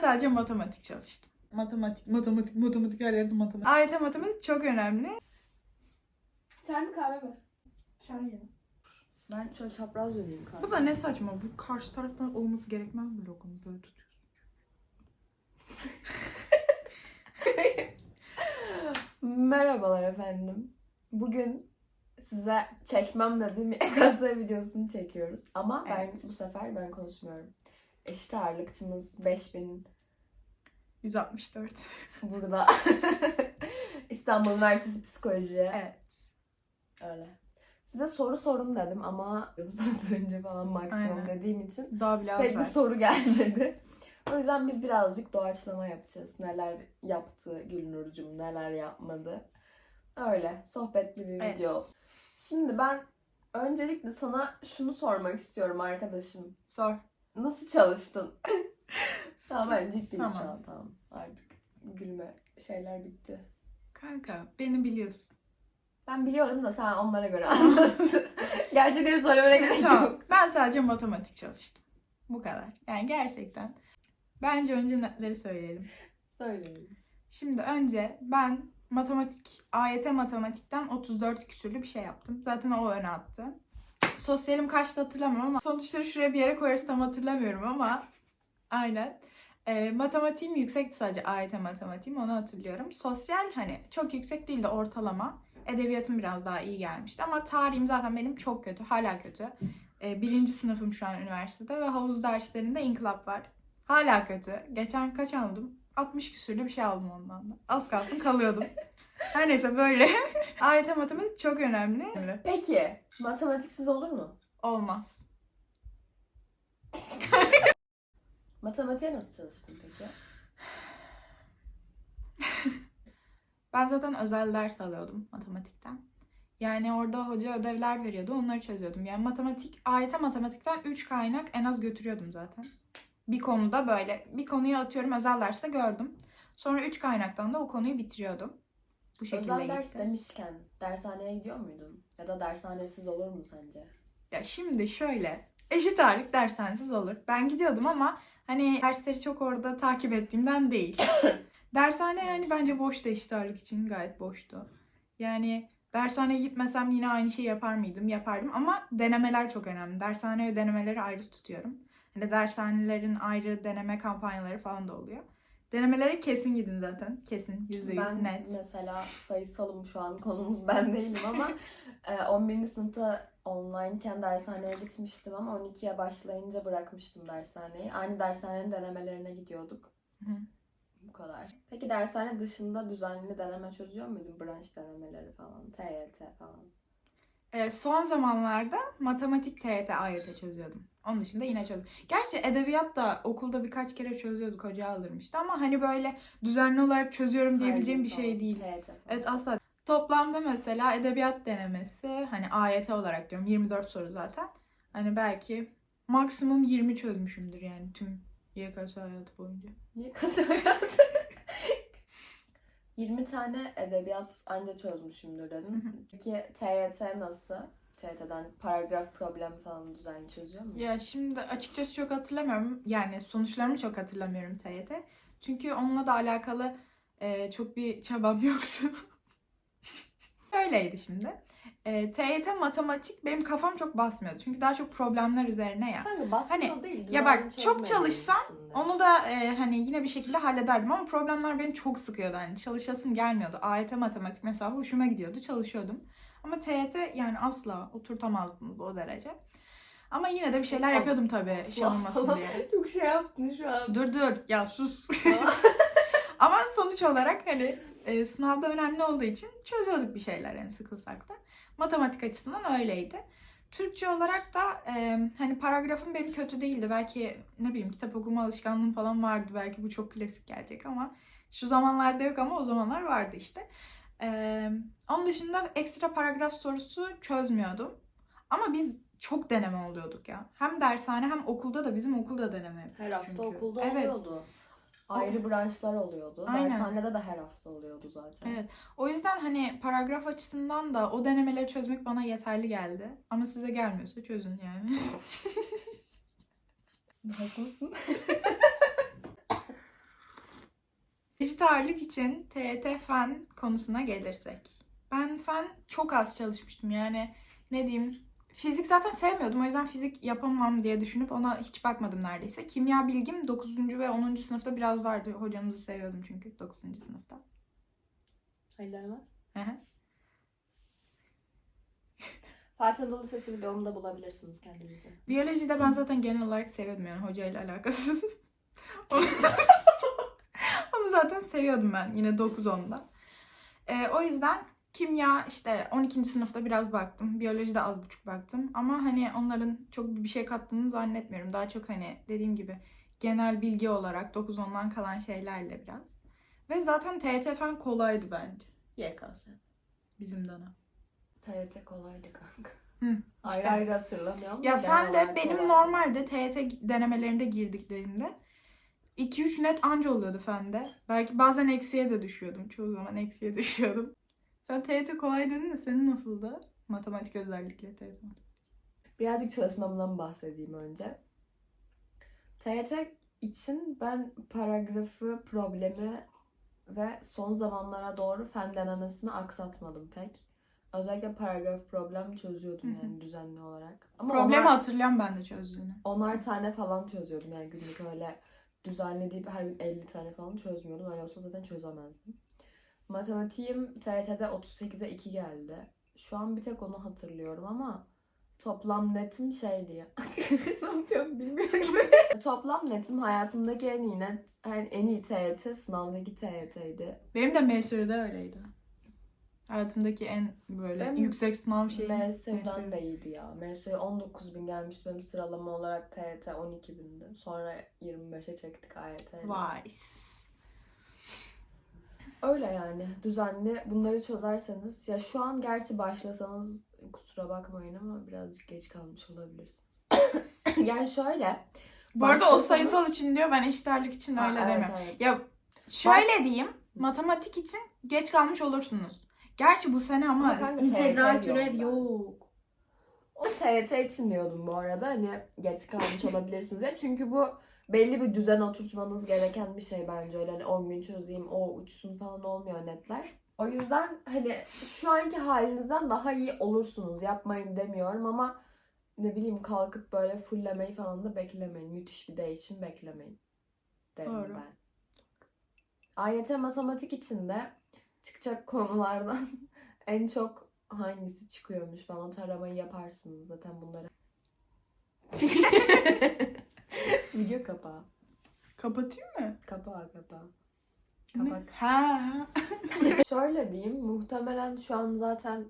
sadece matematik çalıştım. Matematik, matematik, matematik her yerde matematik. AYT matematik çok önemli. Çay mı kahve mi? Çay ya. Ben şöyle çapraz döneyim kahve. Bu da ne saçma. Bu karşı taraftan olması gerekmez mi logonun böyle tutuyorsun? Merhabalar efendim. Bugün size çekmem dediğim EKS videosunu çekiyoruz. Ama Evet. ben bu sefer ben konuşmuyorum. Eşit ağırlıkçımız 5000 164. burada. İstanbul Üniversitesi Psikoloji. Evet. Öyle. Size soru sorun dedim ama saat önce falan maksimum Aynen. dediğim için Daha bile az pek bir belki. soru gelmedi. O yüzden biz birazcık doğaçlama yapacağız. Neler yaptı Gülnur'cum, neler yapmadı. Öyle sohbetli bir Evet. video. Şimdi ben öncelikle sana şunu sormak istiyorum arkadaşım. Sor. Nasıl çalıştın? tamam ben ciddiyim şu Tamam. an tamam. Artık gülme şeyler bitti. Kanka beni biliyorsun. Ben biliyorum da sen onlara göre anlat. Gerçekleri söylemene gerek tamam. yok. Ben sadece matematik çalıştım. Bu kadar. Yani gerçekten. Bence önce netleri söyleyelim. Söyleyin. Şimdi önce ben matematik, AYT matematikten 34 küsürlü bir şey yaptım. Zaten o öne attı. Sosyalim kaçtı hatırlamıyorum ama sonuçları şuraya bir yere koyarız tam hatırlamıyorum ama aynen. E, matematiğim yüksekti sadece AYT matematiğim onu hatırlıyorum. Sosyal hani çok yüksek değil de ortalama. Edebiyatım biraz daha iyi gelmişti ama tarihim zaten benim çok kötü. Hala kötü. E, birinci sınıfım şu an üniversitede ve havuz derslerinde inkılap var. Hala kötü. Geçen kaç aldım? 60 küsürlü bir şey aldım ondan da. Az kalsın kalıyordum. Her neyse böyle. AYT matematik çok önemli. Peki matematiksiz olur mu? Olmaz. Matematiğe nasıl çalıştın peki? Ben zaten özel ders alıyordum matematikten. Yani orada hoca ödevler veriyordu. Onları çözüyordum. Yani matematik, AYT matematikten 3 kaynak en az götürüyordum zaten. Bir konuda böyle. Bir konuyu atıyorum özel derste gördüm. Sonra 3 kaynaktan da o konuyu bitiriyordum. Bu şekilde Özel ders gitti. demişken dershaneye gidiyor muydun? Ya da dershanesiz olur mu sence? Ya şimdi şöyle. Eşit ağırlık dershanesiz olur. Ben gidiyordum ama hani dersleri çok orada takip ettiğimden değil. Dershane yani bence boştu eşit ağırlık için gayet boştu. Yani dershaneye gitmesem yine aynı şeyi yapar mıydım? Yapardım ama denemeler çok önemli. Dershane ve denemeleri ayrı tutuyorum. Hani dershanelerin ayrı deneme kampanyaları falan da oluyor. Denemelere kesin gidin zaten. Kesin. Yüzde yüz Ben net. mesela sayısalım şu an konumuz ben değilim ama e, 11. sınıfta onlineken dershaneye gitmiştim ama 12'ye başlayınca bırakmıştım dershaneyi. Aynı dershanenin denemelerine gidiyorduk. Hı. Bu kadar. Peki dershane dışında düzenli deneme çözüyor muydun? Branş denemeleri falan, TYT falan. Ee, son zamanlarda matematik, TYT, AYT çözüyordum. Onun dışında yine çözdüm. Gerçi edebiyat da okulda birkaç kere çözüyorduk. Hoca aldırmıştı ama hani böyle düzenli olarak çözüyorum diyebileceğim Her bir şey değil. TYT. Evet asla. Toplamda mesela edebiyat denemesi hani AYT olarak diyorum 24 soru zaten. Hani belki maksimum 20 çözmüşümdür yani tüm YKS hayatı boyunca. Niye kazanıyorsun? 20 tane edebiyat anca çözmüşümdür dedim. Peki TYT nasıl? TYT'den paragraf problem falan düzenli çözüyor mu? Ya şimdi açıkçası çok hatırlamıyorum. Yani sonuçlarımı çok hatırlamıyorum TYT. Çünkü onunla da alakalı e, çok bir çabam yoktu. Öyleydi şimdi. E, TYT matematik benim kafam çok basmıyordu. Çünkü daha çok problemler üzerine ya. Kanka basmıyor Hani, değil. Ya bak çok çalışsam için de. onu da e, hani yine bir şekilde hallederdim ama problemler beni çok sıkıyordu. Hani çalışasım gelmiyordu. AYT matematik mesela hoşuma gidiyordu. Çalışıyordum. Ama TYT yani asla oturtamazdınız o derece. Ama yine de bir şeyler yapıyordum tabii şey olmasın diye. Çok şey yaptın şu an. Dur dur ya sus. Ama sonuç olarak hani e, sınavda önemli olduğu için çözüyorduk bir şeyler yani sıkılsak da. Matematik açısından öyleydi. Türkçe olarak da e, hani paragrafım benim kötü değildi. Belki ne bileyim kitap okuma alışkanlığım falan vardı. Belki bu çok klasik gelecek ama şu zamanlarda yok ama o zamanlar vardı işte. E, onun dışında ekstra paragraf sorusu çözmüyordum. Ama biz çok deneme oluyorduk ya. Hem dershane hem okulda da bizim okulda deneme yapıyorduk Her hafta çünkü. okulda Evet. oluyordu. Ayrı branşlar oluyordu. Aynen. Dershanede de her hafta oluyordu zaten. Evet. O yüzden hani paragraf açısından da o denemeleri çözmek bana yeterli geldi. Ama size gelmiyorsa çözün yani. Haklısın. eşit ağırlık için TET fen konusuna gelirsek. Ben fen çok az çalışmıştım yani ne diyeyim. Fizik zaten sevmiyordum o yüzden fizik yapamam diye düşünüp ona hiç bakmadım neredeyse. Kimya bilgim 9. ve 10. sınıfta biraz vardı. Hocamızı seviyordum çünkü 9. sınıfta. Hayır Elmas. Fatih Anadolu Sesi bloğumda bulabilirsiniz kendinizi. Biyolojide ben zaten genel olarak seviyordum yani hocayla alakasız. Onu, zaten seviyordum ben yine 9-10'da. Ee, o yüzden kimya işte 12. sınıfta biraz baktım. Biyolojide az buçuk baktım. Ama hani onların çok bir şey kattığını zannetmiyorum. Daha çok hani dediğim gibi genel bilgi olarak 9-10'dan kalan şeylerle biraz. Ve zaten TYT fen kolaydı bence. YKS. Bizim dönem. TYT kolaydı kanka. Hı, Ayrı işte. ayrı hatırlamıyorum. Ya fen de benim kolaydı. normalde TYT denemelerinde girdiklerinde 2-3 net anca oluyordu fende. Belki bazen eksiye de düşüyordum. Çoğu zaman eksiye düşüyordum. Sen TYT kolay dedin de senin nasıldı? Matematik özellikle TYT. Birazcık çalışmamdan bahsedeyim önce. TYT için ben paragrafı, problemi ve son zamanlara doğru fen denemesini aksatmadım pek. Özellikle paragraf problem çözüyordum yani düzenli olarak. Ama Problemi onar, hatırlıyorum ben de çözdüğünü. onar tane falan çözüyordum yani günlük öyle düzenli deyip her gün 50 tane falan çözmüyordum. Öyle olsa zaten çözemezdim. Matematiğim TYT'de 38'e 2 geldi. Şu an bir tek onu hatırlıyorum ama toplam netim şeydi ya. ne yapıyorum bilmiyorum. toplam netim hayatımdaki en iyi net, en, en iyi TYT sınavdaki TYT'ydi. Benim de MSÜ'de öyleydi. Hayatımdaki en böyle Benim yüksek sınav şeyi. MSÜ. de iyiydi ya. MSÜ 19 bin gelmişti benim sıralama olarak TYT 12 bindi. Sonra 25'e çektik AYT'yle. Vay. Öyle yani düzenli bunları çözerseniz ya şu an gerçi başlasanız kusura bakmayın ama birazcık geç kalmış olabilirsiniz. yani şöyle. Bu arada o sayısal için diyor ben eşit ağırlık için Ha, öyle evet, demiyorum. evet. Ya şöyle diyeyim. Matematik için geç kalmış olursunuz. Gerçi bu sene ama, Ama kanka integral türev yok yok. O TYT için diyordum bu arada hani geç kalmış olabilirsiniz diye. Çünkü bu belli bir düzen oturtmanız gereken bir şey bence. Öyle hani 10 gün çözeyim o uçsun falan olmuyor netler. O yüzden hani şu anki halinizden daha iyi olursunuz. Yapmayın demiyorum ama ne bileyim kalkıp böyle fulllemeyi falan da beklemeyin. Müthiş bir değişim beklemeyin. Derim Doğru. ben. AYT matematik için de çıkacak konulardan en çok hangisi çıkıyormuş falan o taramayı yaparsınız zaten bunları. Video kapağı. Kapatayım mı? Kapağı kapağı. Kapak. Ha. Şöyle diyeyim muhtemelen şu an zaten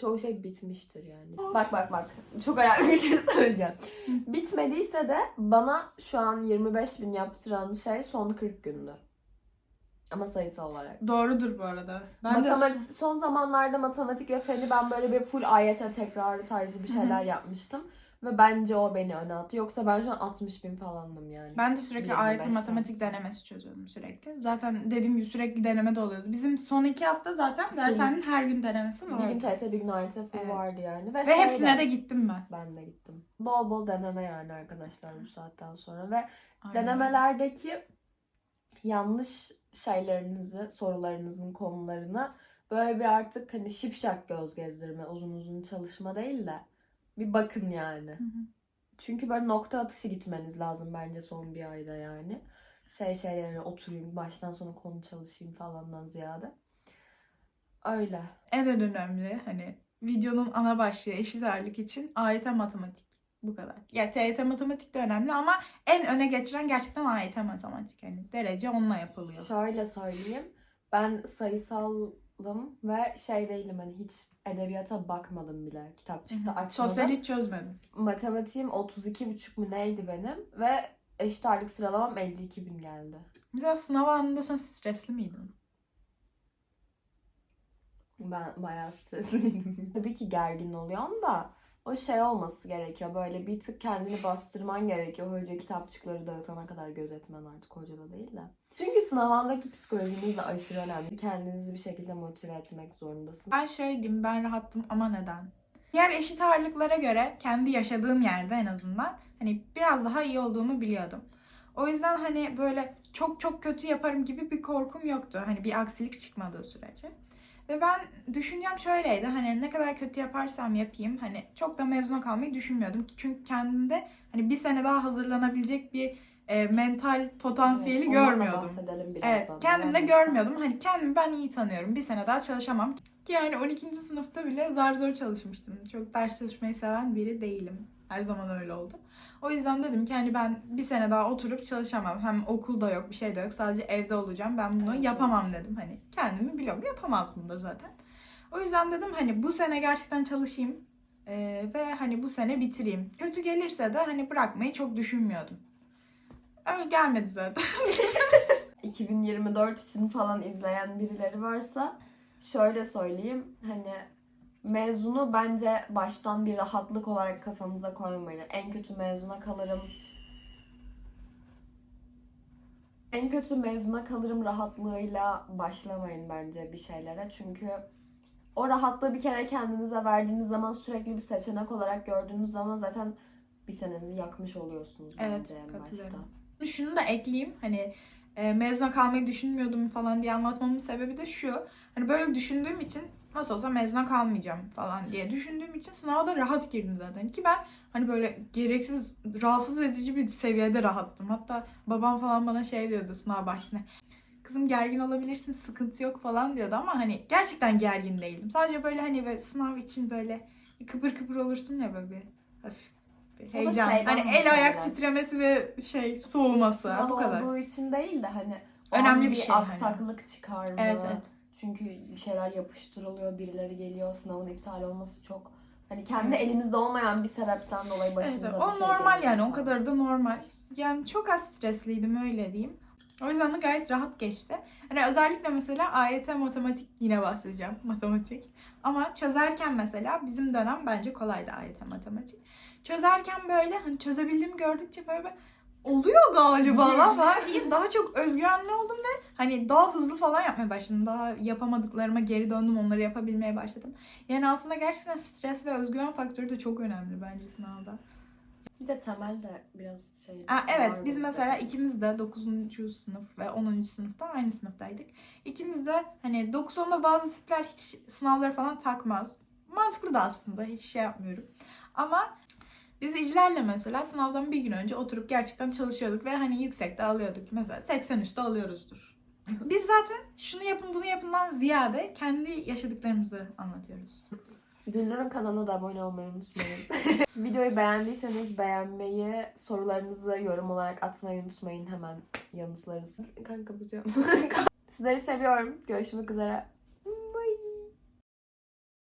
çoğu şey bitmiştir yani. Bak bak bak çok önemli bir şey söyleyeceğim. Bitmediyse de bana şu an 25 bin yaptıran şey son 40 gündü. Ama sayısal olarak. Doğrudur bu arada. Ben matematik, de son zamanlarda matematik ve feni ben böyle bir full AYT tekrarı tarzı bir şeyler yapmıştım. Ve bence o beni öne attı. Yoksa ben şu an 60 bin falandım yani. ben de sürekli 25 AYT matematik tanesi. denemesi çözüyordum sürekli. Zaten dediğim gibi sürekli deneme de oluyordu. Bizim son iki hafta zaten dershanenin her gün denemesi vardı. bir gün TYT bir gün AYT full Evet. vardı yani. Ve, Ve şeyde- hepsine de gittim ben. Ben de gittim. Bol bol deneme yani arkadaşlar bu saatten sonra. Ve Aynen. denemelerdeki yanlış şeylerinizi, sorularınızın konularını böyle bir artık hani şipşak göz gezdirme, uzun uzun çalışma değil de bir bakın yani. Hı hı. Çünkü böyle nokta atışı gitmeniz lazım bence son bir ayda yani. Şey şeylerine oturayım, baştan sona konu çalışayım falandan ziyade. Öyle. En önemli hani videonun ana başlığı eşit ağırlık için AYT matematik. Bu kadar. Ya TYT matematik de önemli ama en öne geçiren gerçekten AYT matematik. Yani derece onunla yapılıyor. Şöyle söyleyeyim. Ben sayısalım ve şey değilim hani hiç edebiyata bakmadım bile. Kitapçıkta açmadım. Sosyal hiç çözmedim. Matematiğim 32,5 mu neydi benim ve eşit ağırlık sıralamam 52 bin geldi. Mesela sınav anında sen stresli miydin? Ben bayağı stresliydim. Tabii ki gergin oluyorum da o şey olması gerekiyor. Böyle bir tık kendini bastırman gerekiyor. Hoca kitapçıkları dağıtana kadar gözetmen artık hocada değil de. Çünkü sınav andaki psikolojiniz de aşırı önemli. Kendinizi bir şekilde motive etmek zorundasın. Ben şöyle diyeyim ben rahattım ama neden? Diğer eşit ağırlıklara göre kendi yaşadığım yerde en azından hani biraz daha iyi olduğumu biliyordum. O yüzden hani böyle çok çok kötü yaparım gibi bir korkum yoktu. Hani bir aksilik çıkmadığı sürece. Ve ben düşüncem şöyleydi. Hani ne kadar kötü yaparsam yapayım hani çok da mezuna kalmayı düşünmüyordum. Çünkü kendimde hani bir sene daha hazırlanabilecek bir e, mental potansiyeli Evet, görmüyordum. bahsedelim birazdan. Evet, kendimde Neler görmüyordum. Hani kendimi ben iyi tanıyorum. Bir sene daha çalışamam. Ki yani 12. sınıfta bile zar zor çalışmıştım. Çok ders çalışmayı seven biri değilim. Her zaman öyle oldu. O yüzden dedim ki hani ben bir sene daha oturup çalışamam. Hem okulda yok, bir şey de yok. Sadece evde olacağım. Ben bunu Evet, yapamam evet. dedim. Hani kendimi biliyorum. Yapamazdım da zaten. O yüzden dedim hani bu sene gerçekten çalışayım. Ee, ve hani bu sene bitireyim. Kötü gelirse de hani bırakmayı çok düşünmüyordum. Öyle gelmedi zaten. 2024 için falan izleyen birileri varsa şöyle söyleyeyim. Hani mezunu bence baştan bir rahatlık olarak kafanıza koymayın. En kötü mezuna kalırım. En kötü mezuna kalırım rahatlığıyla başlamayın bence bir şeylere. Çünkü o rahatlığı bir kere kendinize verdiğiniz zaman sürekli bir seçenek olarak gördüğünüz zaman zaten bir senenizi yakmış oluyorsunuz Evet, bence en başta. Şunu da ekleyeyim. Hani e, mezuna kalmayı düşünmüyordum falan diye anlatmamın sebebi de şu. Hani böyle düşündüğüm için nasıl olsa mezuna kalmayacağım falan diye düşündüğüm için sınava da rahat girdim zaten. Ki ben hani böyle gereksiz rahatsız edici bir seviyede rahattım. Hatta babam falan bana şey diyordu sınav başına. Kızım gergin olabilirsin sıkıntı yok falan diyordu ama hani gerçekten gergin değildim. Sadece böyle hani böyle sınav için böyle kıpır kıpır olursun ya böyle bir hafif bir heyecan. şeyden Hani el ayak muhtemelen. titremesi ve şey soğuması Sınav bu kadar. olduğu için değil de hani Önemli an bir şey hani. aksaklık çıkar mı? Evet, evet. Çünkü bir şeyler yapıştırılıyor, birileri geliyor, sınavın iptal olması çok hani kendi Evet. elimizde olmayan bir sebepten dolayı başımıza evet. bir o şey normal geliyor yani o kadar da normal. Yani çok az stresliydim öyle diyeyim. O yüzden de gayet rahat geçti. Hani özellikle mesela AYT matematik yine bahsedeceğim. Matematik. Ama çözerken mesela bizim dönem bence kolaydı AYT matematik. Çözerken böyle hani çözebildiğimi gördükçe böyle bir, oluyor galiba lan falan daha çok özgüvenli oldum ve hani daha hızlı falan yapmaya başladım. Daha yapamadıklarıma geri döndüm onları yapabilmeye başladım. Yani aslında gerçekten stres ve özgüven faktörü de çok önemli bence sınavda. Bir de temel de biraz şey. Aa, evet biz mesela ikimiz de 9. sınıf ve 10. sınıfta aynı sınıftaydık. İkimiz de hani 9 10'da bazı tipler hiç sınavları falan takmaz. Mantıklı da aslında hiç şey yapmıyorum. Ama biz İclal'le mesela sınavdan bir gün önce oturup gerçekten çalışıyorduk ve hani yüksekte alıyorduk. Mesela 80 üstü alıyoruzdur. Biz zaten şunu yapın bunu yapından ziyade kendi yaşadıklarımızı anlatıyoruz. Gülnur'un kanalına da abone olmayı unutmayın. Videoyu beğendiyseniz beğenmeyi, sorularınızı yorum olarak atmayı unutmayın. Hemen yanıtlarız. Kanka bu. Sizleri seviyorum. Görüşmek üzere.